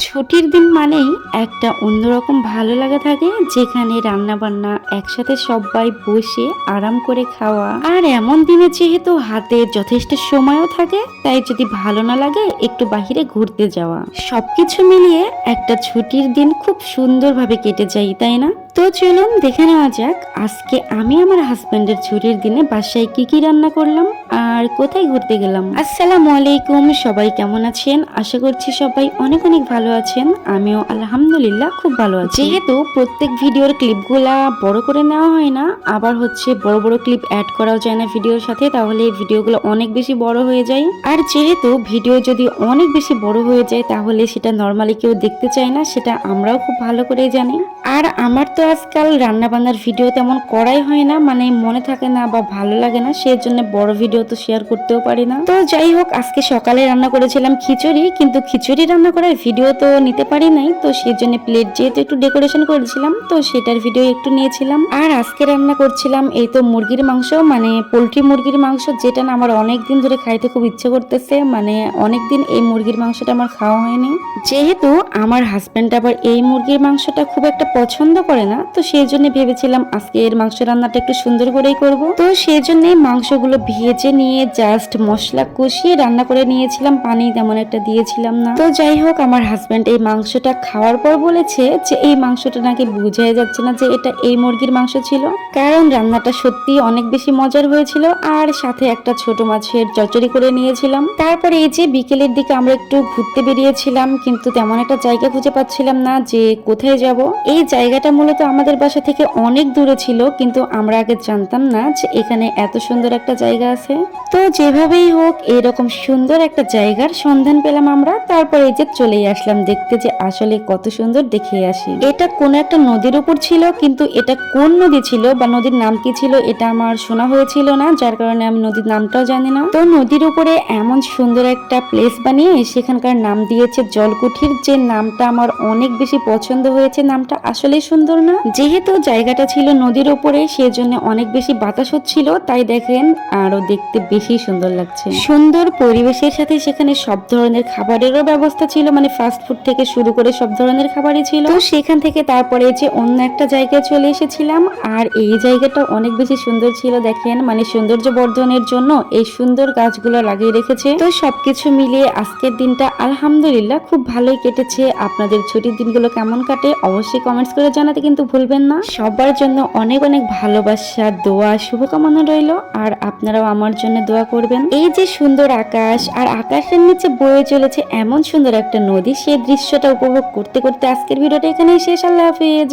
ছুটির দিন মানেই একটা অন্যরকম ভালো লাগা থাকে, যেখানে রান্না বান্না একসাথে সবাই বসে আরাম করে খাওয়া। আর এমন দিনে যেহেতু হাতে যথেষ্ট সময়ও থাকে, তাই যদি ভালো না লাগে একটু বাহিরে ঘুরতে যাওয়া। সবকিছু মিলিয়ে একটা ছুটির দিন খুব সুন্দরভাবে কেটে যায়, তাই না? তো চলুন দেখে নেওয়া যাক, আজকে আমি আমার হাজবেন্ডের ছুটির দিনে বাসায় কি কি রান্না করলাম আর কোথায় ঘুরতে গেলাম। আসসালামু আলাইকুম, সবাই কেমন আছেন? আশা করছি সবাই অনেক অনেক ভালো আছেন। আমিও আলহামদুলিল্লাহ খুব ভালো আছি। যেহেতু প্রত্যেক ভিডিওর ক্লিপগুলা বড় করে নেওয়া হয় না, আবার হচ্ছে বড় বড় ক্লিপ অ্যাড করাও যায় না ভিডিওর সাথে, তাহলে ভিডিওগুলো অনেক বেশি বড় হয়ে যায়। আর যেহেতু ভিডিও যদি অনেক বেশি বড় হয়ে যায়, তাহলে সেটা নর্মালি কেউ দেখতে চায় না, সেটা আমরাও খুব ভালো করে জানি। আর আমার তো আজকাল রান্না বান্নার ভিডিও তেমন করাই হয় না মানে মনে থাকে না বা ভালো লাগে না সেই জন্য বড় ভিডিও তো শেয়ার করতেও পারি না। তো যাই হোক, আজকে সকালে রান্না করেছিলাম খিচুড়ি, কিন্তু খিচুড়ি রান্না করার ভিডিও তো নিতে পারি নাই, তো সেই জন্য প্লেট যেহেতু একটু ডেকোরেশন করেছিলাম, তো সেটার ভিডিও একটু নিয়েছিলাম। আর আজকে রান্না করছিলাম এই তো মুরগির মাংস মানে পোলট্রি মুরগির মাংস, যেটা না আমার অনেক দিন ধরে খাইতে খুব ইচ্ছে করতেছে মানে অনেক দিন এই মুরগির মাংসটা আমার খাওয়া হয়নি। যেহেতু আমার হাজব্যান্ড আবার এই মুরগির মাংসটা খুব একটা পছন্দ করে না তো সেই জন্য ভেবেছিলাম আজকে এর মাংস রান্নাটা একটু সুন্দর করেই করব। তো সেই জন্য মাংসগুলো ভেজে নিয়ে জাস্ট মশলা কষিয়ে রান্না করে নিয়েছিলাম। পানি তেমন একটা দিয়েছিলাম না। তো যাই হোক, আমার হাজবেন্ড এই মাংসটা খাওয়ার পর বলেছে যে এই মাংসটা নাকি বুঝাই যাচ্ছে না যে এটা এই মুরগির মাংস ছিল। কারণ রান্নাটা সত্যি অনেক বেশি মজার হয়েছিল আর সাথে একটা ছোট মাছের চচড়ি করে নিয়েছিলাম। তারপরে এই যে বিকেলের দিকে আমরা একটু ঘুরতে বেরিয়েছিলাম, কিন্তু তেমন একটা জায়গা খুঁজে পাচ্ছিলাম না যে কোথায় যাব। এই জায়গাটা মূলত আমাদের বাসা থেকে অনেক দূরে ছিল, কিন্তু আমরা আগে জানতাম না যে এখানে এত সুন্দর একটা জায়গা আছে। তো যেভাবেই হোক, এরকম সুন্দর একটা জায়গার সন্ধান পেলাম আমরা। তারপরে এই যে চলেই আসলাম দেখতে যে আসলে কত সুন্দর দেখে আসি। এটা কোন একটা নদীর উপর ছিল, কিন্তু এটা কোন নদী ছিল বা নদীর নাম কি ছিল এটা আমার শোনা হয়েছিল না, যার কারণে আমি নদীর নামটাও জানি না। তো নদীর উপরে এমন সুন্দর একটা প্লেস বানিয়ে সেখানকার নাম দিয়েছে জলকুঠির। যে নামটা আমার অনেক বেশি পছন্দ হয়েছে, নামটা আসলেই সুন্দর না? যেহেতু জায়গাটা ছিল নদীর ওপরে, সেজন্য অনেক বেশি বাতাস হচ্ছিল, তাই দেখেন আরও দেখতে বেশি সুন্দর লাগছে। সুন্দর পরিবেশের সাথে সেখানে সব ধরনের খাবারেরও ব্যবস্থা ছিল মানে ফাস্ট ফুড থেকে শুরু করে সব ধরনের খাবারই ছিল। তো সেখান থেকে তারপরে যে অন্য একটা জায়গায় চলে এসেছিলাম, আর এই জায়গাটা অনেক বেশি সুন্দর ছিল, দেখেন মানে সৌন্দর্য বর্ধনের জন্য এই সুন্দর গাছগুলো লাগিয়ে রেখেছে। তো সবকিছু মিলিয়ে আজকের দিনটা আলহামদুলিল্লাহ খুব ভালোই কেটেছে। আপনাদের ছুটির দিনগুলো কেমন কাটে, অবশ্যই কমেন্টস করে জানাতে কিন্তু ভুলবেন না। সবার জন্য অনেক অনেক ভালোবাসা, দোয়া, শুভকামনা রইল। আর আপনারাও আমার জন্য দোয়া করবেন। এই যে সুন্দর আকাশ, আর আকাশের নিচে বয়ে চলেছে এমন সুন্দর একটা নদী সেই দৃশ্যটা উপভোগ করতে করতে আজকের ভিডিওটা এখানেই শেষ। আল্লাহ হাফিজ।